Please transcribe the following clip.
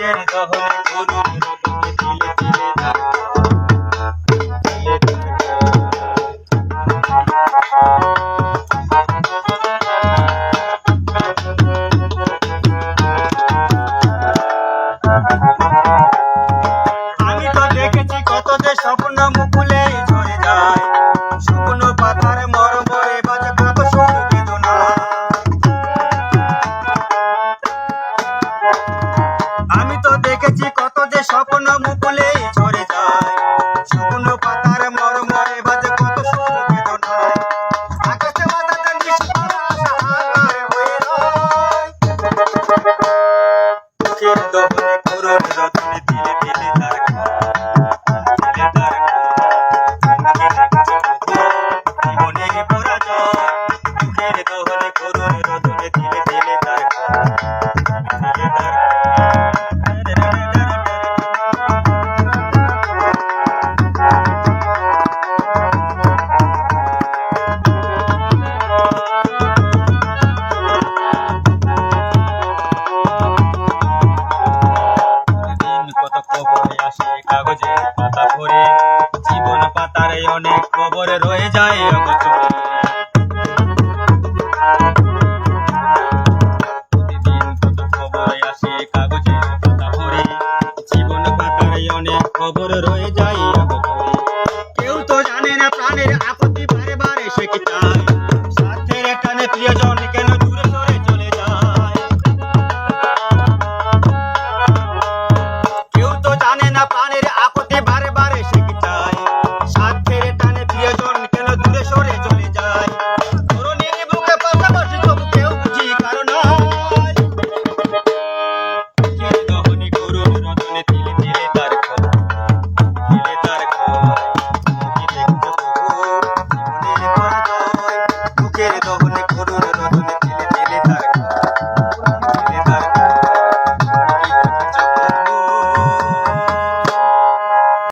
আমি তো দেখেছি কত যে স্বপ্ন মুকুলে স্বপ্ন মুকুলে ঝরে যায়। শুকনো পাতার মরমরে বাজে কত আকাশে বাতাসের খোঁজে পাতা ভরে, জীবন পাতারে অনেক খবর রয়ে যায় অগচরে। কাগজে পাতা ভরে, জীবন পাতারে অনেক খবর রয়ে যায় গুরুর